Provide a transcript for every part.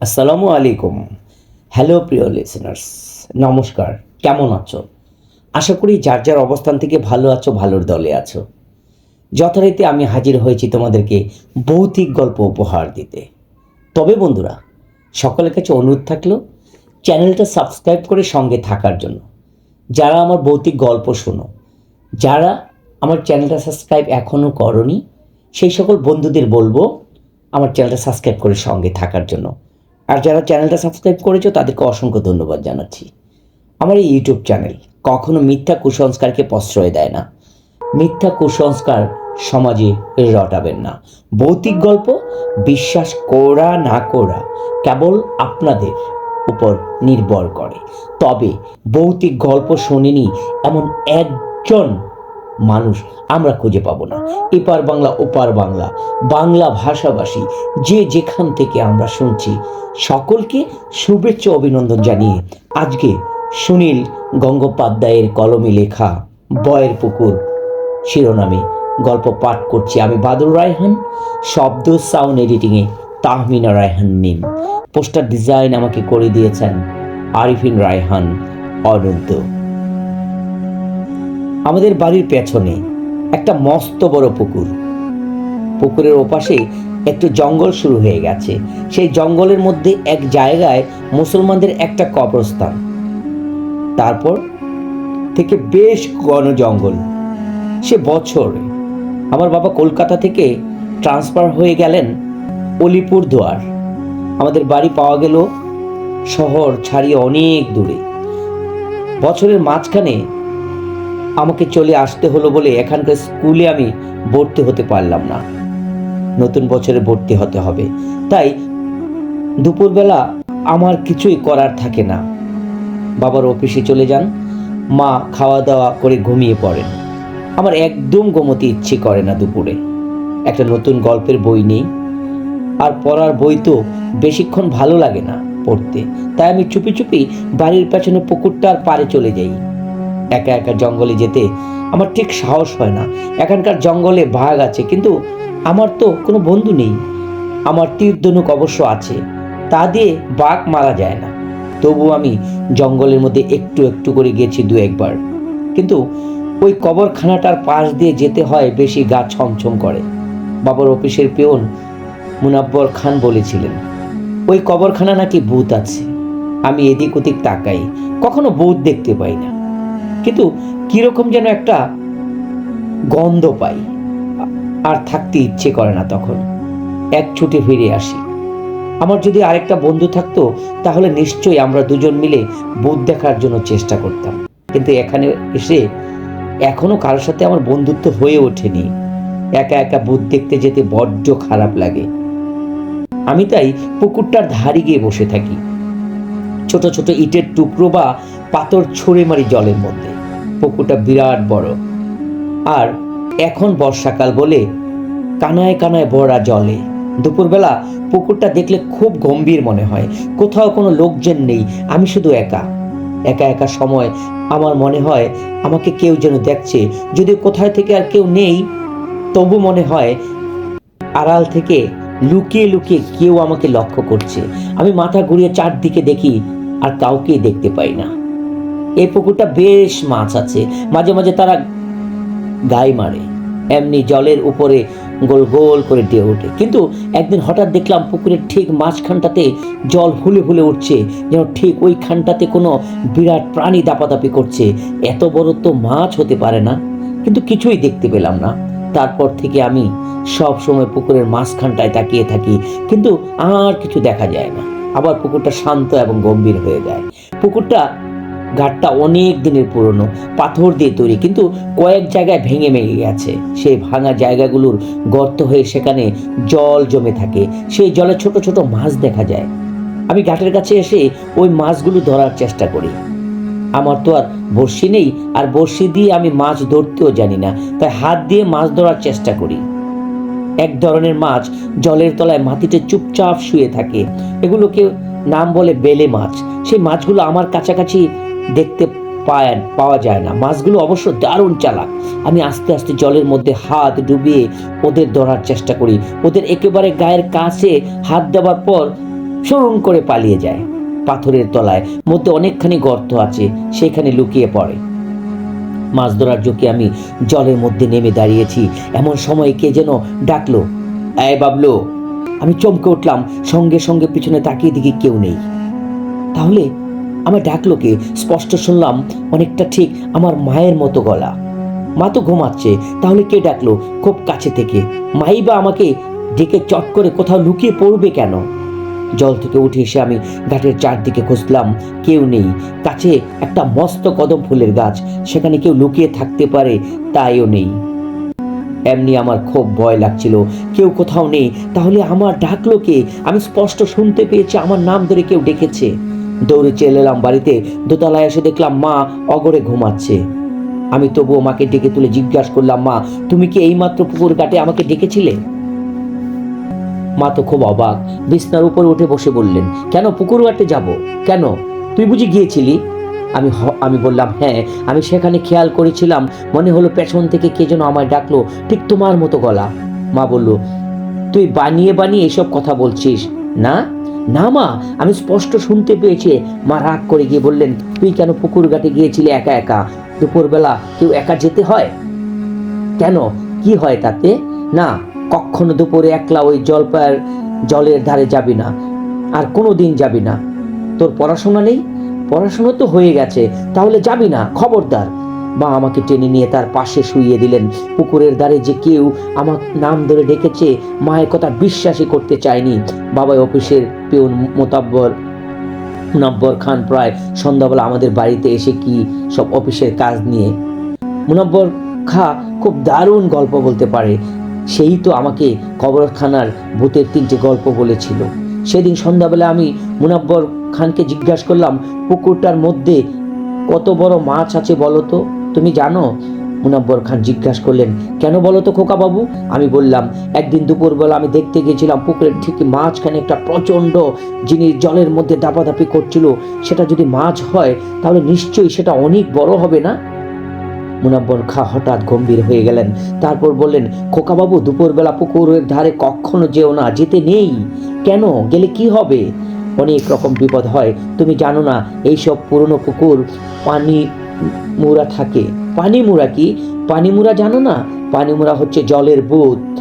আসসালামু আলাইকুম। হ্যালো প্রিয় লিসেনার্স নমস্কার, কেমন আছো? আশা করি যার যার অবস্থান থেকে ভালো আছো, ভালোর দলে আছো। যথারীতি আমি হাজির হয়েছি তোমাদেরকে ভৌতিক গল্প উপহার দিতে। তবে বন্ধুরা, সকলের কাছে অনুরোধ থাকল, চ্যানেলটা সাবস্ক্রাইব করে সঙ্গে থাকার জন্য। যারা আমার ভৌতিক গল্প শোনো, যারা আমার চ্যানেলটা সাবস্ক্রাইব এখনও করনি, সেই সকল বন্ধুদের বলব, আমার চ্যানেলটা সাবস্ক্রাইব করে সঙ্গে থাকার জন্য। আর যারা চ্যানেলটা সাবস্ক্রাইব করেছ, তাদেরকে অসংখ্য ধন্যবাদ জানাচ্ছি। আমার এই ইউটিউব চ্যানেল কখনো মিথ্যা কুসংস্কারকে প্রশ্রয় দেয় না। মিথ্যা কুসংস্কার সমাজে রটাবেন না। ভৌতিক গল্প, বিশ্বাস করা না করা কেবল আপনাদের উপর নির্ভর করে। তবে ভৌতিক গল্প শোনেনি এমন একজন মানুষ আমরা খুঁজে পাবো না। এপার বাংলা, ওপার বাংলা বাংলা ভাষাভাষী, যে যেখান থেকে আমরা শুনছি, সকলকে শুভেচ্ছা অভিনন্দন জানিয়ে আজকে সুনীল গঙ্গোপাধ্যায়ের কলমে লেখা বয়ের পুকুর শিরোনামে গল্প পাঠ করছি আমি বাদুর রায়হান, শব্দ সাউন্ড এডিটিংয়ে তাহমিনা রায়হান মিম। পোস্টার ডিজাইন আমাকে করে দিয়েছেন আরিফিন রায়হান অনন্ত আমাদের বাড়ির পেছনে একটা মস্ত বড় পুকুর। পুকুরের ওপাশে একটু জঙ্গল শুরু হয়ে গেছে। সেই জঙ্গলের মধ্যে এক জায়গায় মুসলমানদের একটা কবরস্থান। তারপর থেকে বেশ ঘন জঙ্গল। সে বছর আমার বাবা কলকাতা থেকে ট্রান্সফার হয়ে গেলেন অলিপুর দুয়ার। আমাদের বাড়ি পাওয়া গেল শহর ছাড়িয়ে অনেক দূরে। বছরের মাঝখানে আমাকে চলে আসতে হলো বলে এখানকার স্কুলে আমি ভর্তি হতে পারলাম না। নতুন বছরে ভর্তি হতে হবে। তাই দুপুরবেলা আমার কিছুই করার থাকে না। বাবার অফিসে চলে যান। মা খাওয়া দাওয়া করে ঘুমিয়ে পড়েন। আমার একদম ঘুমোতে ইচ্ছে করে না দুপুরে। একটা নতুন গল্পের বই নেই। আর পড়ার বই তো বেশিক্ষণ ভালো লাগে না পড়তে। তাই আমি চুপি চুপি বাড়ির পেছনে পুকুরটার পারে চলে যাই। একা একা জঙ্গলে যেতে আমার ঠিক সাহস হয় না। এখানকার জঙ্গলে বাঘ আছে, কিন্তু আমার তো কোনো বন্ধু নেই। আমার তীর ধনুক অবশ্য আছে, তা দিয়ে বাঘ মারা যায় না। তবু আমি জঙ্গলের মধ্যে একটু একটু করে গেছি দু একবার। কিন্তু ওই কবরখানাটার পাশ দিয়ে যেতে হয় বেশি গা ছমছম করে। বাবার অফিসের পেয়ন মুনাব্বর খান বলেছিলেন, ওই কবরখানা নাকি ভূত আছে। আমি এদিক ওদিক তাকাই, কখনো ভূত দেখতে পাই না। কিন্তু কীরকম যেন একটা গন্ধ পাই। আর থাকতে ইচ্ছে করে না তখন। এক ছুটে ফিরে আসি। আমার যদি আরেকটা বন্ধু থাকতো, তাহলে নিশ্চয়ই আমরা দুজন মিলে ভূত দেখার জন্য চেষ্টা করতাম। কিন্তু এখানে এসে এখনও কারোর সাথে আমার বন্ধুত্ব হয়ে ওঠেনি। একা একা ভূত দেখতে যেতে বড্ড খারাপ লাগে। আমি তাই পুকুরটার ধারে গিয়ে বসে থাকি। ছোট ছোট ইটের টুকরো বা পাথর ছড়ে মারি জলের মধ্যে। পুকুরটা বিরাট বড়। আর এখন বর্ষাকাল বলে কানায় কানায় ভরা জলে। দুপুরবেলা পুকুরটা দেখলে খুব গম্ভীর মনে হয়। কোথাও কোনো লোকজন নেই, আমি শুধু একা। একা একা সময় আমার মনে হয় আমাকে কেউ যেন দেখছে। যদি কোথায় থেকে আর কেউ নেই, তবু মনে হয় আড়াল থেকে লুকিয়ে লুকিয়ে কেউ আমাকে লক্ষ্য করছে। আমি মাথা ঘুরিয়ে চারদিকে দেখি আর কাউকেই দেখতে পাই না। এই পুকুরটা বেশ মাছ আছে। মাঝে মাঝে তারা গায়ে মারে। এমনি জলের উপরে গোল গোল করে দিয়ে ওঠে। কিন্তু একদিন হঠাৎ দেখলাম পুকুরের ঠিক মাঝখানটাতে জল ফুলে ফুলে উঠছে। যেন ঠিক ওইখানটাতে কোনো বিরাট প্রাণী দাপাদাপি করছে। এত বড় তো মাছ হতে পারে না। কিন্তু কিছুই দেখতে পেলাম না। তারপর থেকে আমি সব সময় পুকুরের মাঝখানটায় তাকিয়ে থাকি। কিন্তু আর কিছু দেখা যায় না। আবার পুকুরটা শান্ত এবং গম্ভীর হয়ে যায়। পুকুরটা ঘাটটা অনেক দিনের পুরনো, পাথর দিয়ে তৈরি, কিন্তু কয়েক জায়গায় ভেঙে ভেঙে গেছে। সেই ভাঙা জায়গাগুলোর গর্ত হয়ে সেখানে জল জমে থাকে। সেই জলে ছোট ছোট মাছ দেখা যায়। আমি ঘাটের কাছে এসে ওই মাছগুলো ধরার চেষ্টা করি। আমার তো আর বড়শি নেই, আর বড়শি দিয়ে আমি মাছ ধরতেও জানি না, তাই হাত দিয়ে মাছ ধরার চেষ্টা করি। এক ধরনের মাছ জলের তলায় মাটিতে চুপচাপ শুয়ে থাকে। এগুলোকে নাম বলে বেলে মাছ। সেই মাছগুলো আমার কাছাকাছি দেখতে পায়, পাওয়া যায় না। মাছগুলো অবশ্য দারুণ চালাক। আমি আস্তে আস্তে জলের মধ্যে হাত ডুবিয়ে ওদের ধরার চেষ্টা করি। ওদের একেবারে গায়ের কাছে হাত দেওয়ার পর সরুন করে পালিয়ে যায় পাথরের তলায়। মধ্যে অনেকখানি গর্ত আছে, সেখানে লুকিয়ে পড়ে। মাছ ধরার জোকে আমি জলের মধ্যে নেমে দাঁড়িয়েছি। এমন সময় কে যেন ডাকলো, এই বাবলু। আমি চমকে উঠলাম, সঙ্গে সঙ্গে পিছনে তাকিয়ে দিকে কেউ নেই। তাহলে আমার ডাকলো কে স্পষ্ট শুনলাম, অনেকটা ঠিক আমার মায়ের মতো গলা। মা তো ঘুমাচ্ছে, তাহলে কে ডাকলো খুব কাছে থেকে? মাই বা আমাকে ডেকে চট করে কোথাও লুকিয়ে পড়বে কেন? জল থেকে উঠে এসে আমি ঘাটের চারদিকে খুঁজলাম, কেউ নেই। কাছে একটা মস্ত কদম ফুলের গাছ, সেখানে কেউ লুকিয়ে থাকতে পারে তাইও নেই। এমনি আমার খুব ভয় লাগছিল, কেউ কোথাও নেই, তাহলে আমার ডাকলো কে আমি স্পষ্ট শুনতে পেয়েছি, আমার নাম ধরে কেউ ডেকেছে। দৌড়ে চলে এলাম বাড়িতে। দোতলায় এসে দেখলাম মা অগরে ঘুমাচ্ছে। আমি তবুও মাকে ডেকে তুলে জিজ্ঞাসা করলাম, মা, তুমি কি এইমাত্র পুকুর ঘাটে আমাকে ডেকেছিলে? মা তো খুব অবাক, বিছনার উপরে উঠে বসে বললেন, কেন পুকুর ঘাটে যাব? কেন? তুই বুঝি গিয়েছিলি? আমি আমি বললাম হ্যাঁ আমি সেখানে খেয়াল করেছিলাম, মনে হলো পেছন থেকে কে যেন আমায় ডাকলো, ঠিক তোমার মতো গলা। মা বলল, তুই বানিয়ে বানিয়ে এসব কথা বলছিস, না? না মা, আমি স্পষ্ট শুনতে পেয়েছি। মা রাগ করে গিয়ে বললেন, তুই কেন পুকুর ঘাটে গিয়েছিলি একা একা? দুপুরবেলা কেউ একা যেতে হয়? কেন? কি হয় তাতে? না, কখনো দুপুরে একলা ওই জলপায়ের জলের ধারে যাবি না, আর কোনো দিন যাবি না। তোর পড়াশোনা নেই? পড়াশোনা তো হয়ে গেছে, তাহলে যাবি না, খবরদার। মা আমাকে টেনে নিয়ে তার পাশে শুইয়ে দিলেন। পুকুরের ধারে যে কেউ আমার নাম ধরে ডেকেছে, মায়ের কথা বিশ্বাসই করতে চায়নি। বাবা অফিসের পিউন মোতাব্বর মুনাব্বর খান প্রায় সন্ধ্যাবেলা আমাদের বাড়িতে এসে কি সব অফিসের কাজ নিয়ে। মুনাব্বর খা খুব দারুণ গল্প বলতে পারে। সেই তো আমাকে কবরখানার ভূতের তিনটে গল্প বলেছিল। সেদিন সন্ধ্যাবেলা আমি মুনাব্বর খানকে জিজ্ঞাসা করলাম, পুকুরটার মধ্যে কত বড় মাছ আছে বলো তো? তুমি জানো? মুনাব্বর খান জিজ্ঞাসা করলেন, কেন বলো তো খোকা বাবু আমি বললাম, একদিন দুপুরবেলা আমি দেখতে গিয়েছিলাম পুকুরের ঠিক মাঝখানে একটা প্রচণ্ড জিনিস জলের মধ্যে দাপাদাপি করছিল। সেটা যদি মাছ হয়, তাহলে নিশ্চয়ই সেটা অনেক বড় হবে না? মুনাব্বর খা হঠাৎ গম্ভীর হয়ে গেলেন, তারপর বললেন, খোকাবাবু, দুপুরবেলা পুকুরের ধারে কখনো যেও না, যেতে নেই। কেন? গেলে কি হবে? অনেক রকম বিপদ হয়। তুমি জানো না, এইসব পুরনো পুকুর পানি মুড়া থাকে। পানি মুড়া কি? পানি মুড়া জানো না? পানি মুড়া হচ্ছে জলের ভূত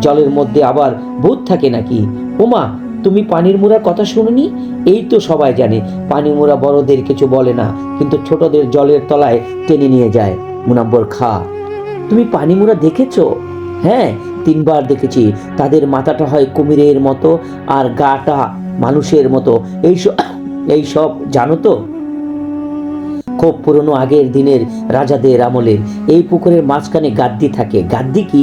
জলের মধ্যে আবার ভূত থাকে নাকি? ওমা, তুমি পানির মুড়ার কথা শুনুনি? এই তো সবাই জানে, পানি মুড়া বড়দের কিছু বলে না, কিন্তু ছোটদের জলের তলায় টেনে নিয়ে যায়। মুনাব্বর খা। তুমি পানি মুড়া দেখেছ? হ্যাঁ তিনবার দেখেছি। তাদের মাথাটা হয় কুমিরের মতো আর গাটা মানুষের মতো। এইসব এইসব জানো তো? খুব পুরনো আগের দিনের রাজাদের আমলের এই পুকুরের মাঝখানে গাদ্দি থাকে। গাদ্দি কি?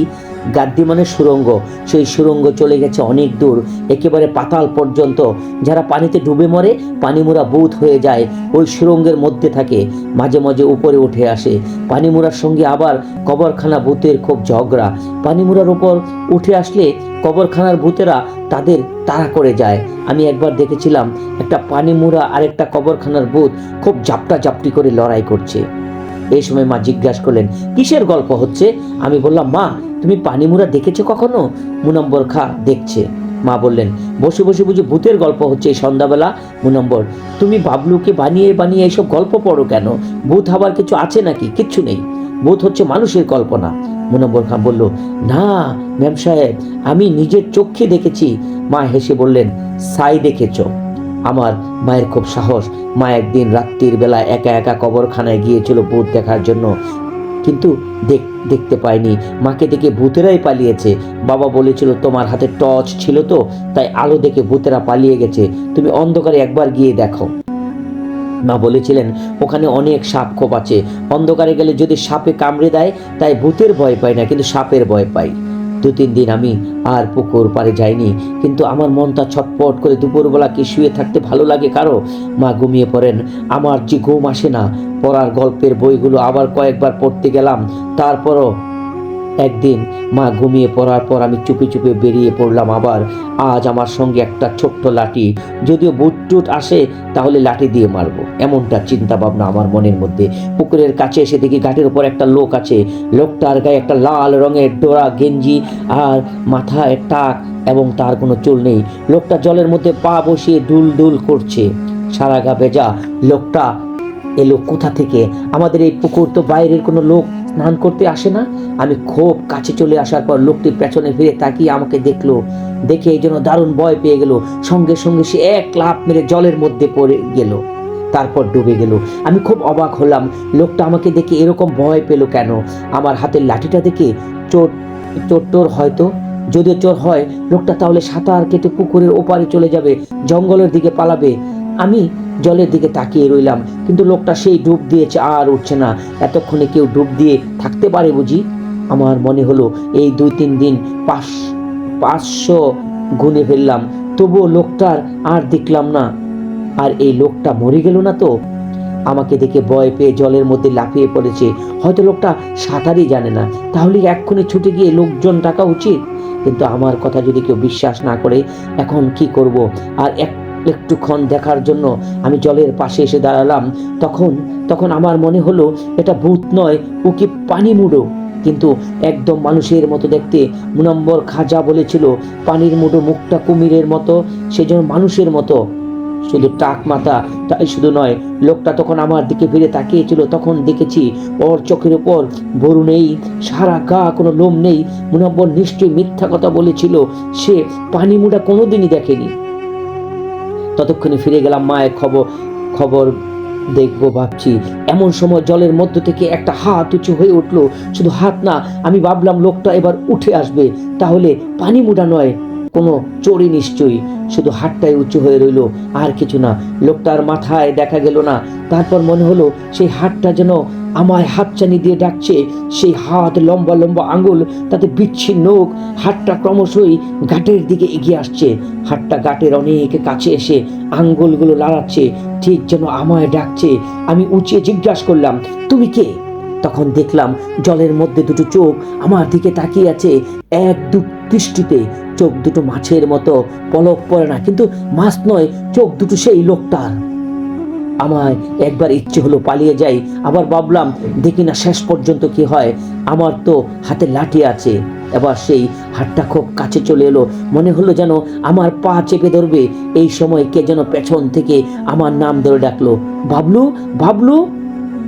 গাদ্দি মানে সুরঙ্গ। সেই সুরঙ্গ চলে গেছে অনেক দূর। একেবারে পাতাল পর্যন্ত। যারা পানিতে ডুবে মরে, পানিমুরা বুথ হয়ে যায়, ওই সুরঙ্গের মধ্যে থাকে। মাঝে মাঝে উপরে উঠে আসে। পানিমুরার সঙ্গে আবার কবরখানা ভূতের খুব ঝগড়া। পানিমুরার উপর উঠে আসলে কবরখানার ভূতেরা তাদের তাড়া করে যায়। আমি একবার দেখেছিলাম, একটা পানিমুরা আর একটা কবরখানার ভূত খুব জাপটা জাপটি করে লড়াই করছে। এই সময় মা জিজ্ঞাসা করলেন, কিসের গল্প হচ্ছে? আমি বললাম, মা, তুমি পানিমুরা দেখেছ কখনো? মুনম্বর খা দেখছে। মা বললেন, বসে বসে বুঝি ভূতের গল্প হচ্ছে এই সন্ধ্যাবেলা? মুনম্বর, তুমি বাবলুকে বানিয়ে বানিয়ে এইসব গল্প পড়ো কেন? ভূত হবার কিছু আছে নাকি? কিচ্ছু নেই। ভূত হচ্ছে মানুষের কল্পনা। মুনব্বর খান বলল, না, ম্যাম সাহেব, আমি নিজের চোখে দেখেছি। মা হেসে বললেন, সাই দেখেছ। আমার মায়ের খুব সাহস। মা একদিন রাত্রির বেলা একা একা কবরখানায় গিয়েছিল ভূত দেখার জন্য। কিন্তু দেখ, দেখতে পাইনি। মাকে দেখে ভূতেরাই পালিয়েছে। বাবা বলেছিল, তোমার হাতে টর্চ ছিল তো, তাই আলো দেখে ভূতেরা পালিয়ে গেছে। তুমি অন্ধকারে একবার গিয়ে দেখো। মা বলেছিলেন, ওখানে অনেক সাপ খোপ আছে। অন্ধকারে গেলে যদি সাপে কামড়ে দেয়, তাই ভূতের ভয় পাই না, কিন্তু সাপের ভয় পাই। দু তিন দিন আমি আর পুকুর পারে যাইনি, কিন্তু আমার মনটা ছটপট করে দুপুরবেলা কি শুয়ে থাকতে ভালো লাগে কারও? মা ঘুমিয়ে পড়েন, আমার যে ঘুম আসে না, পড়ার গল্পের বইগুলো আবার কয়েকবার পড়তে গেলাম, তারপরও একদিন মা ঘুমিয়ে পড়ার পর আমি চুপি চুপে বেরিয়ে পড়লাম আবার। আজ আমার সঙ্গে একটা ছোট্ট লাঠি। যদিও বুট টুট আসে, তাহলে লাঠি দিয়ে মারবো। এমনটা চিন্তা ভাবনা আমার মনের মধ্যে। পুকুরের কাছে এসে দেখি ঘাটের উপর একটা লোক আছে। লোকটার গায়ে একটা লাল রঙের ডোরা, গেঞ্জি আর মাথায় টাক এবং তার কোনো চুল নেই। লোকটা জলের মধ্যে পা বসিয়ে ডুল ডুল করছে। সারা গা ভেজা লোকটা এলো কোথা থেকে? আমাদের এই পুকুর তো বাইরের কোনো লোক স্নান করতে আসে না? আমি খুব কাছে চলে আসার পর লোকটির পেছনে ফিরে তাকিয়ে আমাকে দেখল। দেখে এই জন্য দারুণ ভয় পেয়ে গেল। সঙ্গে সঙ্গে সে এক লাফ মেরে জলের মধ্যে পড়ে গেল। তারপর ডুবে গেল। আমি খুব অবাক হলাম। লোকটা আমাকে দেখে এরকম ভয় পেল কেন? আমার হাতের লাঠিটা দেখে চোর চোর টোর হয়তো? যদিও চোর হয়, লোকটা তাহলে সাঁতার কেটে পুকুরের ওপারে চলে যাবে, জঙ্গলের দিকে পালাবে। আমি জলের দিকে তাকিয়ে রইলাম, কিন্তু লোকটা সেই ডুব দিয়েছে আর উঠছে না। এতক্ষণে কেউ ডুব দিয়ে থাকতে পারে বুঝি? আমার মনে হলো এই দুই তিন দিন পাঁচ, পাঁচশো গুনে ফেললাম, তবুও লোকটার আর দেখলাম না। আর এই লোকটা মরে গেল না তো? আমাকে দেখে ভয় পেয়ে জলের মধ্যে লাফিয়ে পড়েছে। হয়তো লোকটা সাঁতারই জানে না। তাহলে এক্ষুনি ছুটে গিয়ে লোকজন ডাকা উচিত? কিন্তু আমার কথা যদি কেউ বিশ্বাস না করে, এখন কি করব? আর এক একটুক্ষণ দেখার জন্য আমি জলের পাশে এসে দাঁড়ালাম। তখন তখন আমার মনে হলো এটা ভূত নয়, ও কি পানি মুড়ো। কিন্তু একদম মানুষের মতো দেখতে মুনম্বর খাজা বলেছিল, পানির মুড়ো মুখটা কুমিরের মতো, সেজন্য মানুষের মতো। শুধু টাক মাথা, তাই শুধু নয়, লোকটা তখন আমার দিকে ফিরে তাকিয়েছিল, তখন দেখেছি ওর চোখের ওপর বরু নেই, সারা গা কোনো লোম নেই। মুনব্বর নিশ্চয়ই মিথ্যা কথা বলেছিল, সে পানি মুড়া কোনোদিনই দেখেনি। ততক্ষণে ফিরে গেলাম মায়ের খবর খবর দেখব ভাবছি। এমন সময় জলের মধ্য থেকে একটা হাত উঁচু হয়ে উঠল। শুধু হাত না, আমি ভাবলাম লোকটা এবার উঠে আসবে। তাহলে পানি মুড়া নয়, কোনো চোরই নিশ্চয়ই। শুধু হাতটাই উঁচু হয়ে রইল, আর কিছু না। লোকটার মাথায় দেখা গেল না। তারপর মনে হলো সেই হাতটা যেন আমায় হাতচানি দিয়ে ডাকছে, সেই হাত লম্বা লম্বা আঙুল, তাতে বিচ্ছিন্ন নখ, হাতটা ক্রমশই ঘাটের দিকে এগিয়ে আসছে। হাতটা ঘাটের অনেক কাছে এসে আঙ্গুলগুলো লাড়াচ্ছে, ঠিক যেন আমায় ডাকছে। আমি উঁচিয়ে জিজ্ঞাসা করলাম, তুমি কে? তখন দেখলাম জলের মধ্যে দুটো চোখ আমার দিকে তাকিয়ে আছে এক দু দৃষ্টিতে। চোখ দুটো মাছের মতো, পলক পড়ে না, কিন্তু মাছ নয়, চোখ দুটো সেই লোকটার। আমার একবার ইচ্ছে হলো পালিয়ে যাই। আবার ভাবলাম, দেখি না শেষ পর্যন্ত কি হয়। আমার তো হাতে লাঠি আছে। এবার সেই হাতটা খুব কাছে চলে এলো। মনে হলো যেন আমার পা চেপে ধরবে। এই সময় কে যেন পেছন থেকে আমার নাম ধরে ডাকলো। ভাবলু? ভাবলু?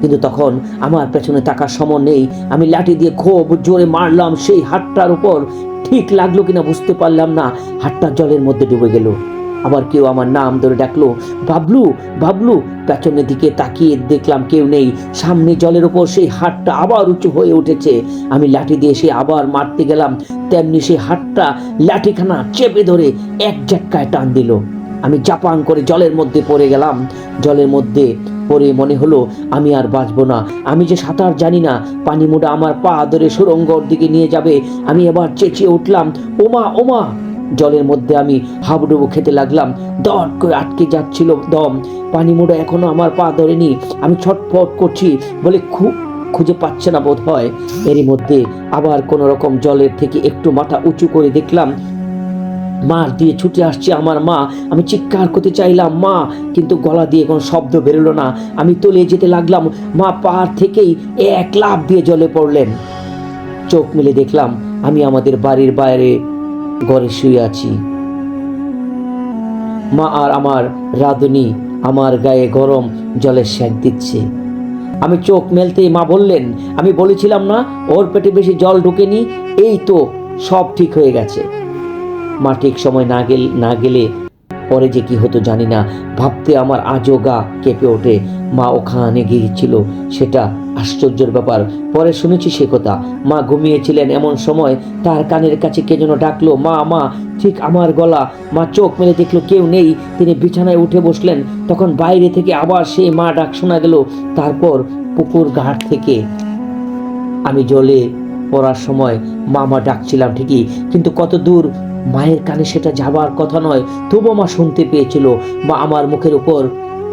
কিন্তু তখন আমার পেছনে তাকার সময় নেই। আমি লাঠি দিয়ে খুব জোরে মারলাম। সেই হাতটার উপর ঠিক লাগল কিনা বুঝতে পারলাম না। হাতটা জলের মধ্যে ডুবে গেল। আবার কেউ আমার নাম ধরে ডাকলো বাবলু বাবলু পেছনের দিকে তাকিয়ে দেখলাম কেউ নেই। সামনে জলের ওপর সেই হাতটা আবার উঁচু হয়ে উঠেছে। আমি লাঠি দিয়ে সে আবার মারতে গেলাম। তেমনি সেই হাতটা লাঠিখানা চেপে ধরে এক ঝাটকায় টান দিল। আমি জাপান করে জলের মধ্যে পড়ে গেলাম। জলের মধ্যে পরে মনে হলো, আমি আর বাঁচবো না। আমি যে সাঁতার জানি না। পানি আমার পা ধরে সুরঙ্গর দিকে নিয়ে যাবে। আমি এবার চেঁচিয়ে উঠলাম, ওমা ওমা। জলের মধ্যে আমি হাবুডুবু খেতে লাগলাম। দট করে আটকে যাচ্ছিল দম। পানি মোড়া এখনও আমার পা ধরেনি। আমি ছটফট করছি বলে খুব খুঁজে পাচ্ছে না বোধ হয়। এরই মধ্যে আবার কোনো রকম জলের থেকে একটু মাথা উঁচু করে দেখলাম, মার দিয়ে ছুটে আসছে আমার মা। আমি চিৎকার করতে চাইলাম, মা, কিন্তু গলা দিয়ে কোনো শব্দ বেরোলো না। আমি তলিয়ে যেতে লাগলাম। মা পাহাড় থেকেই এক লাফ দিয়ে জলে পড়লেন। চোখ মেলে দেখলাম, আমি আমাদের বাড়ির বাইরে ঘরে শুয়ে আছি। মা আর আমার রাধুনি আমার গায়ে গরম জলের সেঁক দিচ্ছে। আমি চোখ মেলতেই মা বললেন, আমি বলেছিলাম না ওর পেটে বেশি জল ঢুকেনি, এই তো সব ঠিক হয়ে গেছে। মা ঠিক সময় না গেল, না গেলে পরে যে কি হতো জানি না। ভাবতে আমার আজও গা কেঁপে ওঠে। মা ওখানে গিয়েছিল, সেটা আশ্চর্যের ব্যাপার। পরে শুনেছি সে কথা। মা ঘুমিয়েছিলেন এমন সময়। তার কানের কাছে কে যেন ডাকলো, মা মা, ঠিক আমার গলা। মা চোখ মেলে দেখল কেউ নেই। তিনি বিছানায় উঠে বসলেন। তখন বাইরে থেকে আবার সেই মা ডাক শোনা গেল। তারপর পুকুর ঘাট থেকে। আমি জলে পড়ার সময় মামা ডাকছিলাম ঠিকই। কিন্তু কত দূর? মায়ের কানে সেটা যাবার কথা নয়। তবু মা শুনতে পেয়েছিল। মা আমার মুখের উপর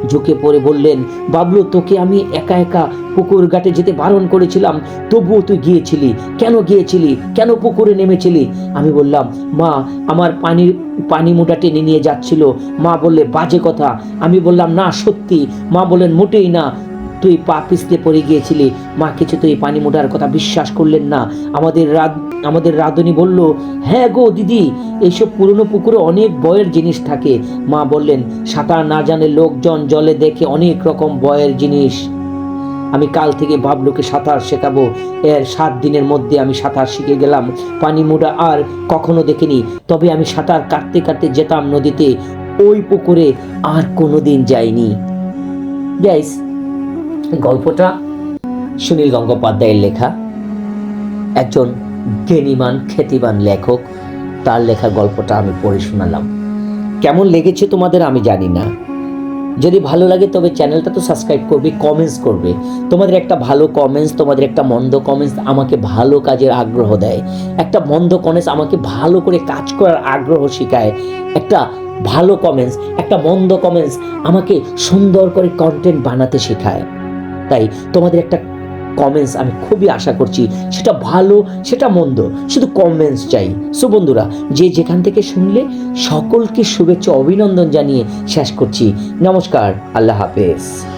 ঝুঁকে পড়ে বললেন, বাবলু, তোকে আমি একা একা পুকুর ঘাটে যেতে বারণ করেছিলাম। তবুও তুই গিয়েছিলি। কেন গিয়েছিলি? কেন পুকুরে নেমেছিলি? আমি বললাম, মা, আমার পানির পানি মোটা টেনে নিয়ে যাচ্ছিল। মা বললে, বাজে কথা। আমি বললাম, না, সত্যি। মা বললেন, মোটেই না। তুই পা পিছলে পড়ে গিয়েছিলি। মা কিছু তুই পানি মোটার কথা বিশ্বাস করলেন না। আমাদের রাত আমাদের রাধুনি বলল হ্যাঁ গো দিদি এইসব পুরনো পুকুরে অনেক বয়ের জিনিস থাকে। মা বললেন, সাঁতার না জানে লোকজন জলে দেখে অনেক রকম বয়ের জিনিস। আমি কাল থেকে বাবলুকে সাঁতার শেখাবো। এর সাত দিনের মধ্যে আমি সাঁতার শিখে গেলাম। পানি মোড়া আর কখনো দেখিনি। তবে আমি সাঁতার কাটতে কাটতে যেতাম নদীতে। ওই পুকুরে আর কোনো দিন যাইনি। গাইস গল্পটা সুনীল গঙ্গোপাধ্যায়ের লেখা। একজন জ্ঞানীমান খ্যাতিমান লেখক, তার লেখা গল্পটা আমি পড়ে শোনালাম। কেমন লেগেছে তোমাদের আমি জানি না। যদি ভালো লাগে তবে চ্যানেলটা তো সাবস্ক্রাইব করবে কমেন্টস করবে। তোমাদের একটা ভালো কমেন্টস তোমাদের একটা মন্দ কমেন্টস আমাকে ভালো কাজের আগ্রহ দেয়। একটা মন্দ কমেন্টস আমাকে ভালো করে কাজ করার আগ্রহ শেখায়। একটা ভালো কমেন্টস একটা মন্দ কমেন্টস আমাকে সুন্দর করে কন্টেন্ট বানাতে শেখায়। তাই তোমাদের একটা কমেন্টস আমি খুবই আশা করছি। সেটা ভালো, সেটা মন্দ, শুধু কমেন্টস চাই। সো বন্ধুরা, যে যেখান থেকে শুনলে, সকলকে শুভেচ্ছা, অভিনন্দন জানিয়ে শেষ করছি। নমস্কার, আল্লাহ হাফেজ।